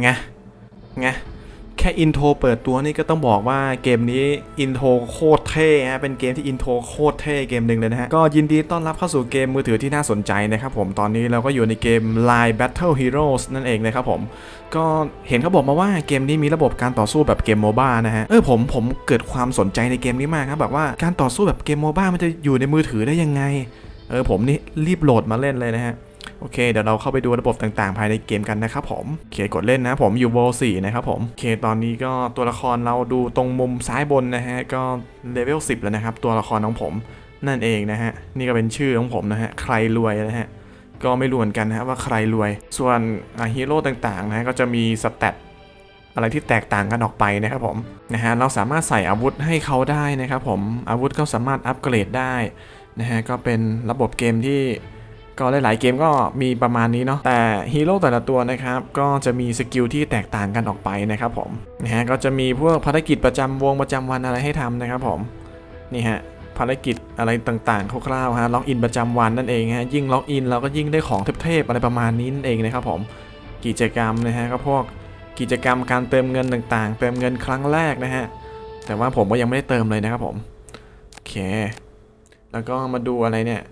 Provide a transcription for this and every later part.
ไงไงแค่อินโทรเปิดตัวนี่ก็ต้องบอกว่าเกมนี้อินโทรโคตรเท่ฮะเป็นเกมที่อินโทรโคตรเท่เกมหนึ่งเลยนะฮะ ก็ยินดีต้อนรับเข้าสู่เกมมือถือที่น่าสนใจนะครับผมตอนนี้เราก็อยู่ในเกม Line Battle Heroes นั่นเองนะครับผม ก็เห็นเขาบอกมาว่าเกมนี้มีระบบการต่อสู้แบบเกมโมบ้านะฮะ เออผมผมเกิดความสนใจในเกมนี้มากครับแบบว่าการต่อสู้แบบเกมโมบ้ามันจะอยู่ในมือถือได้ยังไง เออผมนี่รีบโหลดมาเล่นเลยนะฮะ โอเค เดี๋ยวเราเข้าไปดูระบบต่างๆ ภายในเกมกันนะครับผมโอเคกดเล่นนะผมอยู่โว4นะครับผมโอเคตอนนี้ก็ตัวละครเราดูตรงมุมซ้ายบนนะฮะก็เลเวล10 แล้วนะครับ ตัวละครของผมนั่นเองนะฮะนี่ก็เป็นชื่อของผมนะฮะใครรวยนะฮะก็ไม่รู้เหมือนกันนะฮะว่าใครรวย ส่วนฮีโร่ต่างๆนะฮะก็จะมีสเตตอะไรที่แตกต่างกันออกไปนะครับผมนะฮะเราสามารถใส่อาวุธให้เขาได้นะครับผมอาวุธก็สามารถอัปเกรดได้นะฮะก็เป็นระบบเกมที่ ก็หลายๆเกมก็มีประมาณนี้เนาะแต่ฮีโร่แต่ละตัวนะครับก็จะมีสกิลที่แตกต่างกันออกไปนะครับผมนะฮะก็จะมีพวกภารกิจประจำวงประจำวันอะไรให้ทำนะครับผมนี่ฮะภารกิจอะไรต่างๆคร่าวๆฮะล็อกอินประจำวันนั่นเองฮะยิ่งล็อกอินเราก็ยิ่งได้ของเทพๆอะไรประมาณนี้นั่นเองนะครับผมกิจกรรมนะฮะก็พวกกิจกรรมการเติมเงินต่างๆ เติมเงินครั้งแรกนะฮะแต่ว่าผมก็ยังไม่ได้เติมเลยนะครับผมโอเค แล้วก็มาดูอะไรเนี่ย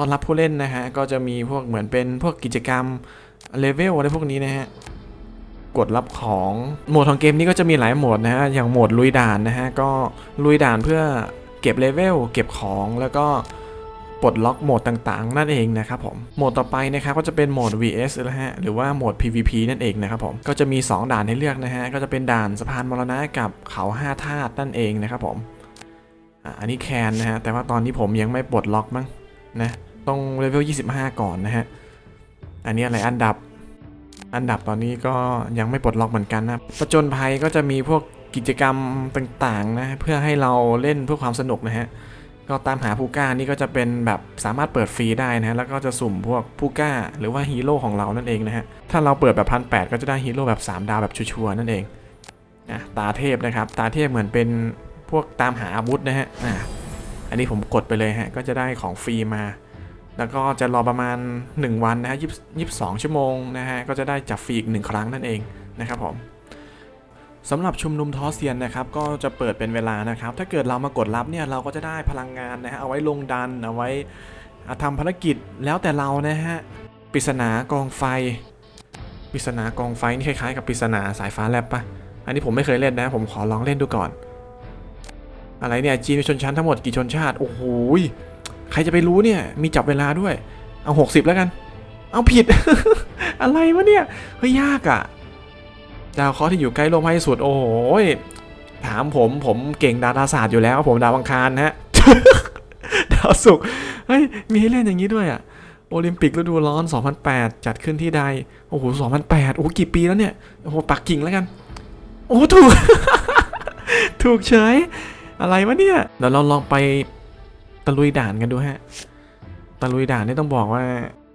ต้อนรับผู้เล่นนะฮะ ก็จะมีพวกเหมือนเป็นพวกกิจกรรมเลเวลอะไรพวกนี้นะฮะ กดรับของโหมดของเกมนี้ก็จะมีหลายโหมดนะฮะ อย่างโหมดลุยด่านนะฮะ ก็ลุยด่านเพื่อเก็บเลเวลเก็บของแล้วก็ปลดล็อกโหมดต่างๆ นั่นเองนะครับผม โหมดต่อไปนะครับก็จะเป็นโหมด vs นะฮะ หรือว่าโหมด pvp นั่นเองนะครับผม ก็จะมี 2 ด่านให้เลือกนะฮะ ก็จะเป็นด่านสะพานมรณะกับเขา5ธาตุนั่นเองนะครับผม อันนี้แคนนะฮะ แต่ว่าตอนนี้ผมยังไม่ปลดล็อกมั้งนะ ต้องเลเวล 25 ก่อนนะฮะ อันนี้อะไรอันดับ อันดับตอนนี้ก็ยังไม่ปลดล็อกเหมือนกันนะประจนภัยก็จะมีพวกกิจกรรมต่างๆนะเพื่อให้เราเล่นเพื่อความสนุกนะฮะ ก็ตามหาผู้กล้านี่ก็จะเป็นแบบสามารถเปิดฟรีได้นะฮะแล้วก็จะสุ่มพวกผู้กล้าหรือว่าฮีโร่ของเรานั่นเองนะฮะ ถ้าเราเปิดแบบพันแก็จะได้ฮีโร่แบบ3 ดาวแบบชัวร์นั่นเองนะตาเทพนะครับ ตาเทพเหมือนเป็นพวกตามหาอาวุธนะฮะอะอันนี้ผมกดไปเลยฮะ ก็จะได้ของฟรีมา แล้วก็จะรอประมาณ 1 วันนะฮะยี่สิบสองชั่วโมงนะฮะ ก็จะได้จับฟรีอีกหนึ่งครั้งนั่นเองนะครับผมสำหรับชุมนุมทอเซียนนะครับก็จะเปิดเป็นเวลานะครับ ถ้าเกิดเรามากดรับเนี่ยเราก็จะได้พลังงานนะฮะเอาไว้ลงดันเอาไว้ทำภารกิจแล้วแต่เรานะฮะปริศนากองไฟปริศนากองไฟนี่คล้ายๆกับปริศนาสายฟ้าแลบปะอันนี้ผมไม่เคยเล่นนะ ผมขอลองเล่นดูก่อน อะไรเนี่ยจีนมีชนชั้นทั้งหมดกี่ชนชาติ โอ้โห ใครจะไปรู้เนี่ย มีจับเวลาด้วย เอา 60 แล้วกัน เอาผิด อะไรวะเนี่ย เฮ้ยยากอะดาวเคราะห์ที่อยู่ใกล้โลกมากที่สุด โอ้โหยถามผม ผมเก่งดาราศาสตร์อยู่แล้ว ผมดาวอังคารนะฮะ ดาวศุกร์ เฮ้ย มีให้เล่นอย่างนี้ด้วยอะโอลิมปิกฤดูร้อน 2008 จัดขึ้นที่ใด โอ้โห 2008 โอ้โห กี่ปีแล้วเนี่ย โอ้โห ปักกิ่งแล้วกัน โอ้ถูก ถูกเฉย อะไรวะเนี่ย เดี๋ยวเราลองไป ตะลุยด่านกันดูฮะ ตะลุยด่านนี่ต้องบอกว่า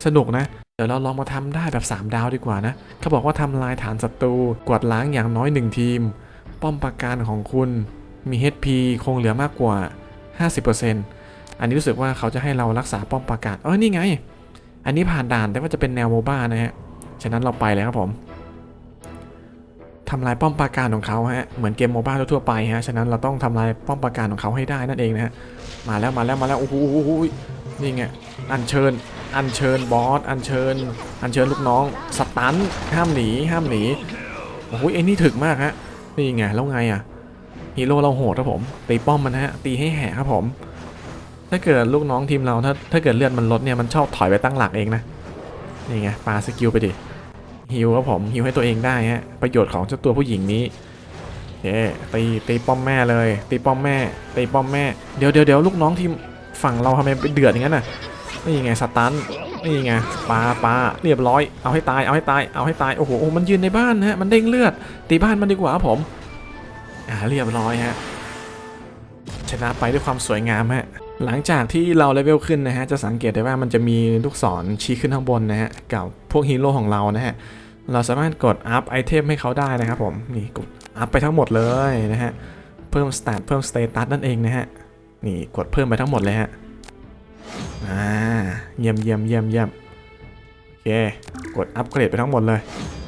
สนุกนะ เดี๋ยวเราลองมาทำได้แบบ 3 ดาวดีกว่านะ เขาบอกว่าทำลายฐานศัตรูกวาดล้างอย่างน้อย 1 ทีม ป้อมปราการของคุณมี HP คงเหลือมากกว่า 50%อันนี้รู้สึกว่าเขาจะให้เรารักษาป้อมปราการเออนี่ไง อันนี้ผ่านด่านแต่ว่าจะเป็นแนวโมบ้านะฮะ ฉะนั้นเราไปเลยครับผม ทำลายป้อมปราการของเขาฮะเหมือนเกมโมบ้าทั่วๆไปฮะฉะนั้นเราต้องทำลายป้อมปราการของเขาให้ได้นั่นเองนะฮะมาแล้วมาแล้วมาแล้วโอ้โหนี่ไงอัญเชิญ อัญเชิญบอสอัญเชิญ อัญเชิญลูกน้องสตันห้ามหนีห้ามหนีโอ้โหไอ้นี่ถึกมากฮะนี่ไงแล้วไงอะฮีโร่เราโหดครับผมตีป้อมมันฮะตีให้แห่ครับผม ถ้าเกิดลูกน้องทีมเราถ้าถ้าเกิดเลือดมันลดเนี่ยมันชอบถอยไปตั้งหลักเองนะนี่ไงปาสกิลไปดิ ฮิวครับผมฮิวให้ตัวเองได้ฮะประโยชน์ของเจ้าตัวผู้หญิงนี้โอเคตีตีป้อมแม่เลยตีป้อมแม่ตีป้อมแม่เดี๋ยวเดี๋ยวเดี๋ยวลูกน้องทีมฝั่งเราทำไมไปเดือดอย่างนั้นน่ะนี่ไงสตันนี่ไงปลาปลาเรียบร้อยเอาให้ตายเอาให้ตายเอาให้ตายโอ้โหโอ้มันยืนในบ้านนะฮะมันเด้งเลือด ตีบ้านมันดีกว่าครับผมอ่าเรียบร้อยฮะชนะไปด้วยความสวยงามฮะหลังจากที่เราเลเวลขึ้นนะฮะจะสังเกตได้ว่ามันจะมีลูกศรชี้ขึ้นข้างบนนะฮะกับพวกฮีโร่ของเรานะฮะ เราสามารถกดอัพไอเทมให้เขาได้นะครับผม นี่กดอัพไปทั้งหมดเลยนะฮะ เพิ่มสเตตเพิ่มสเตตัสนั่นเองนะฮะ นี่กดเพิ่มไปทั้งหมดเลยฮะ อ่า เยี่ยมเยี่ยมเยี่ยมเยี่ยมโอเค กดอัปเกรดไปทั้งหมดเลย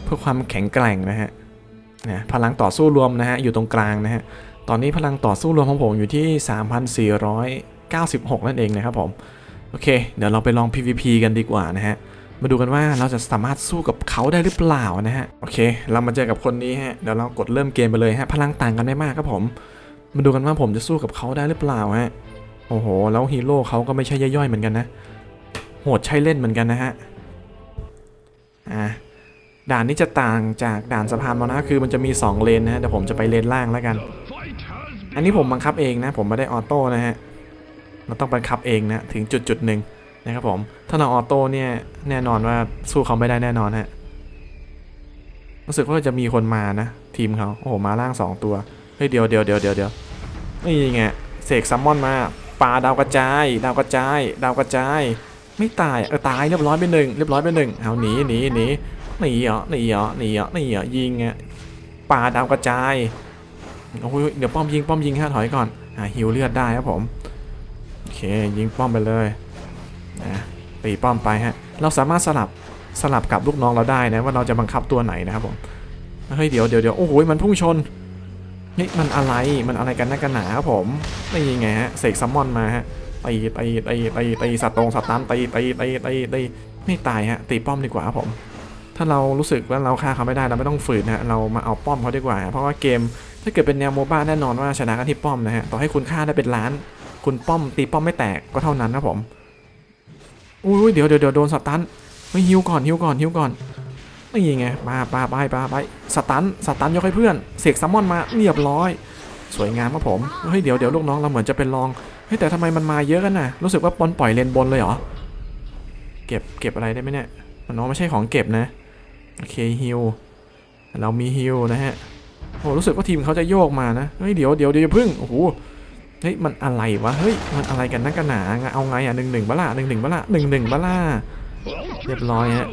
เพื่อความแข็งแกร่งนะฮะนะพลังต่อสู้รวมนะฮะ อยู่ตรงกลางนะฮะ ตอนนี้พลังต่อสู้รวมของผมอยู่ที่ 3,496 นั่นเองนะครับผม โอเค เดี๋ยวเราไปลอง PVP กันดีกว่านะฮะ มาดูกันว่าเราจะสามารถสู้กับเขาได้หรือเปล่านะฮะ โอเค เรามาเจอกับคนนี้ฮะ เดี๋ยวเรากดเริ่มเกมไปเลยฮะ พลังต่างกันได้มากครับผม มาดูกันว่าผมจะสู้กับเขาได้หรือเปล่าฮะ โอ้โห แล้วฮีโร่เขาก็ไม่ใช่ย่อยๆเหมือนกันนะ โหดใช่เล่นเหมือนกันนะฮะ อ่าด่านนี้จะต่างจากด่านสะพานมานะคือมันจะมี 2 เลนนะฮะ เดี๋ยวผมจะไปเลนล่างแล้วกัน อันนี้ผมบังคับเองนะ ผมไม่ได้ออโต้นะฮะเราต้องบังคับเองนะ ถึงจุดจุดหนึ่ง นะครับผม ถ้าเราออโต้เนี่ยแน่นอนว่าสู้เขาไม่ได้แน่นอนฮะ รู้สึกว่าจะมีคนมานะ ทีมเขาโอ้โหมาล่าง2ตัว เฮ้ยเดี๋ยวเดี๋ยวเดี๋ยวเดี๋ยวเดี๋ยวนี่ไงเสกซัมมอนมาปลาดาวกระจาย ดาวกระจาย ดาวกระจาย ไม่ตายเออตายเรียบร้อยไปหนึ่งเรียบร้อยไปหนึ่งเอาหนีหนีหนีหนีเหรอหนีเหรอหนีเหรอหนีเหรอยิงอะปลาดาวกระจายโอ้ยเดี๋ยวป้อมยิงป้อมยิงฮะถอยก่อนอ่าฮิวเลือดได้ครับผมโอเคยิงป้อมไปเลย ตีป้อมไปฮะ เราสามารถสลับสลับกับลูกน้องเราได้นะว่าเราจะบังคับตัวไหนนะครับผมเฮ้ยเดี๋ยวเดี๋ยวเดี๋ยวโอ้โหมันพุ่งชนนี่มันอะไรมันอะไรกันนักกันหนาครับผมนี่ไงฮะเสกซัมมอนมาฮะตีตีตีตีตีสัตว์ตรงสัตว์ตันตีตีตีตีตีไม่ตายฮะตีป้อมดีกว่าครับผม ถ้าเรารู้สึกว่าเราฆ่าเขาไม่ได้เราไม่ต้องฝืนฮะเรามาเอาป้อมเขาดีกว่า เพราะว่าเกมถ้าเกิดเป็นแนวโมบ้าแน่นอนว่าชนะกันที่ป้อมนะฮะต่อให้คุณฆ่าได้เป็นล้าน คุณป้อมตีป้อมไม่แตกก็เท่านั้นครับผม อุ้ยเดี๋ยวเดี๋ยวเดี๋ยวโดนสตันไม่ฮิวก่อนฮิวก่อนฮิวก่อนนี่ไงมาปาไปปาไปสตันสตันยกให้เพื่อนเสกซัมมอนมาเรียบร้อย สวยงามครับผมเฮ้ยเดี๋ยวเดี๋ยวลูกน้องเราเหมือนจะเป็นรองเฮ้ยแต่ทำไมมันมาเยอะกันน่ะรู้สึกว่าปอนปล่อยเลนบนเลยเหรอเก็บเก็บอะไรได้ไหมเนี่ยมันน้องไม่ใช่ของเก็บนะโอเคฮิลเรามีฮิลนะฮะโอ้รู้สึกว่าทีมเขาจะโยกมานะเฮ้ยเดี๋ยวเดี๋ยวเดี๋ยวพึ่งโอ้โห เฮ้ยมันอะไรวะเฮ้ยมันอะไรกันนักกันหนาเอาไงอะหนึ่งหนึ่งบ้าล่ะหนึ่งหนึ่งบ้าล่ะหนึ่งหนึ่งบ้าล่ะเรียบร้อยฮะ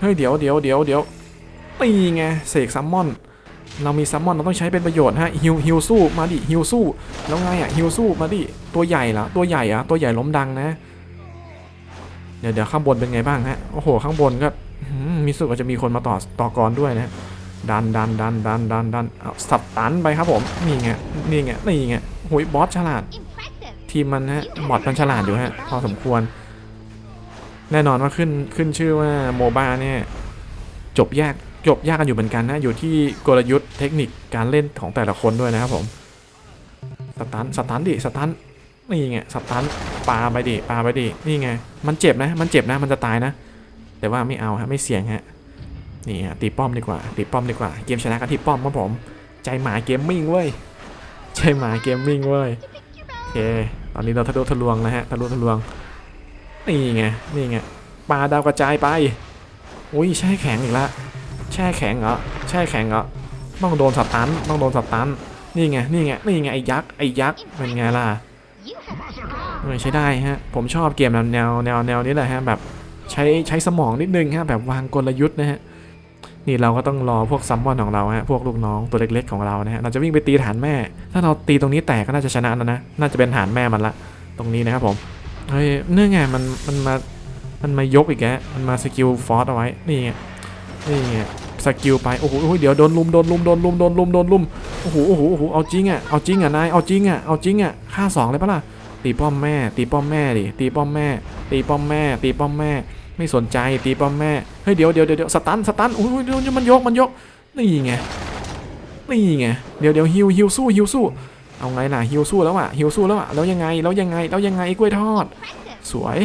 เฮ้ยเดี๋ยวเดี๋ยวเดี๋ยวเดี๋ยวตีไงเสกซัมมอน เรามีซัมมอนเราต้องใช้เป็นประโยชน์ฮะฮิวฮิวสู้มาดิฮิวสู้แล้วไงอะฮิวสู้มาดิตัวใหญ่ละตัวใหญ่อะตัวใหญ่ล้มดังนะเดี๋ยวเดี๋ยวข้างบนเป็นไงบ้างฮะโอ้โหข้างบนก็มีสุกว่าจะมีคนมาต่อต่อกรด้วยนะดันดันดันดันดันดันเอาสับตันไปครับผมนี่ไงนี่ไงนี่ไง โอ้ยบอสฉลาด ทีมมันฮะบอดมันฉลาดอยู่ฮะ พอสมควร แน่นอนว่าขึ้นขึ้นชื่อว่าโมบ้าเนี่ย จบยากจบยากกันอยู่เหมือนกันนะ อยู่ที่กลยุทธ์เทคนิคการเล่นของแต่ละคนด้วยนะครับผม สตันสตันดิสตันนี่ไงสตันปาไปดิปาไปดินี่ไง มันเจ็บนะ มันเจ็บนะ มันจะตายนะ แต่ว่าไม่เอาฮะไม่เสี่ยงฮะนี่ฮะตีป้อมดีกว่าตีป้อมดีกว่าเกมชนะกันที่ป้อมครับผม ใจหมาเกมมิ่งเว้ย ใจหมาเกมมิ่งเว้ยโอเคตอนนี้เราทะลุทะลวงนะฮะทะลุทะลวงนี่ไงนี่ไงปลาดาวกระจายไปอุ้ยแช่แข็งอีกแล้วแช่แข็งเหรอแช่แข็งเหรอต้องโดนสตันต้องโดนสตันนี่ไงนี่ไงนี่ไงไอ้ยักษ์ไอ้ยักษ์เป็นไงล่ะ You have เออใช้ได้ฮะผมชอบเกมแนวแนวแนวแนวนี้แหละฮะแบบใช้ใช้สมองนิดนึงฮะแบบวางกลยุทธ์นะฮะ นี่เราก็ต้องรอพวกซัมมอนของเราฮะพวกลูกน้องตัวเล็กๆของเรานะฮะเราจะวิ่งไปตีฐานแม่ ถ้าเราตีตรงนี้แตกก็น่าจะชนะแล้วนะน่าจะเป็นฐานแม่มันละ ตรงนี้นะครับผมเฮ้ยเนื่องไงมันมันมามันมายกอีกแกมันมาสกิลฟอร์สเอาไว้นี่ไงนี่ไงสกิลไปโอ้โหโอ้โหเดี๋ยวโดนลุมโดนลุมโดนลุมโดนลุมโดนลุมโอ้โหโอ้โหโอ้โหเอาจริงอะเอาจริงอะนายเอาจริงอะเอาจริงอะฆ่าสองเลยปะล่ะตีป้อมแม่ ตีป้อมแม่ดิตีป้อมแม่ ตีป้อมแม่ ตีป้อมแม่ ไม่สนใจตีป้อมแม่ เฮ้ยเดี๋ยวเดี๋ยวเดี๋ยวสตันสตันโอ้ยเดี๋ยวมันยกมันยก นี่ไง นี่ไง เดี๋ยวเดี๋ยวฮิวฮิวสู้ฮิวสู้ เอาไงล่ะฮิวสู้แล้วอะฮิวสู้แล้วอะแล้วยังไงแล้วยังไงแล้วยังไงกล้วยทอด สวย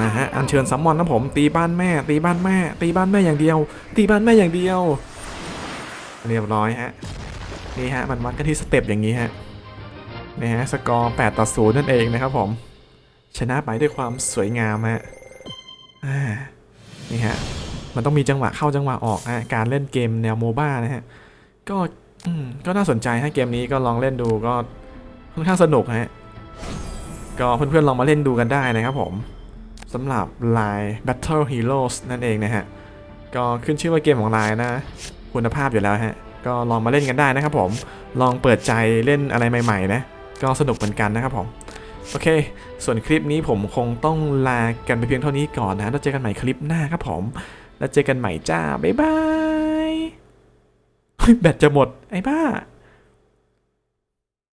นะฮะอัญเชิญซัมมอนนะผมตีบ้านแม่ ตีบ้านแม่ ตีบ้านแม่อย่างเดียว ตีบ้านแม่อย่างเดียว เรียบร้อยฮะนี่ฮะมันวัดกันที่สเต็ปอย่างนี้ฮะนี่ฮะสกอร์8ต่อ0นั่นเองนะครับผม ชนะไปด้วยความสวยงามฮะ อ่านี่ฮะมันต้องมีจังหวะเข้าจังหวะออกฮะการเล่นเกมแนวโมบ้านะฮะก็ก็น่าสนใจฮะเกมนี้ก็ลองเล่นดูก็ค่อนข้างสนุกฮะก็เพื่อนๆลองมาเล่นดูกันได้นะครับผมสำหรับ Line Battle Heroes นั่นเองนะฮะก็ขึ้นชื่อว่าเกมของ Line นะคุณภาพอยู่แล้วฮะก็ลองมาเล่นกันได้นะครับผมลองเปิดใจเล่นอะไรใหม่ๆนะก็สนุกเหมือนกันนะครับผม โอเค ส่วนคลิปนี้ผมคงต้องลากันไปเพียงเท่านี้ก่อนนะ แล้วเจอกันใหม่คลิปหน้าครับผม แล้วเจอกันใหม่จ้า บ๊ายบายเฮ้ยแบตจะหมด ไอ้บ้า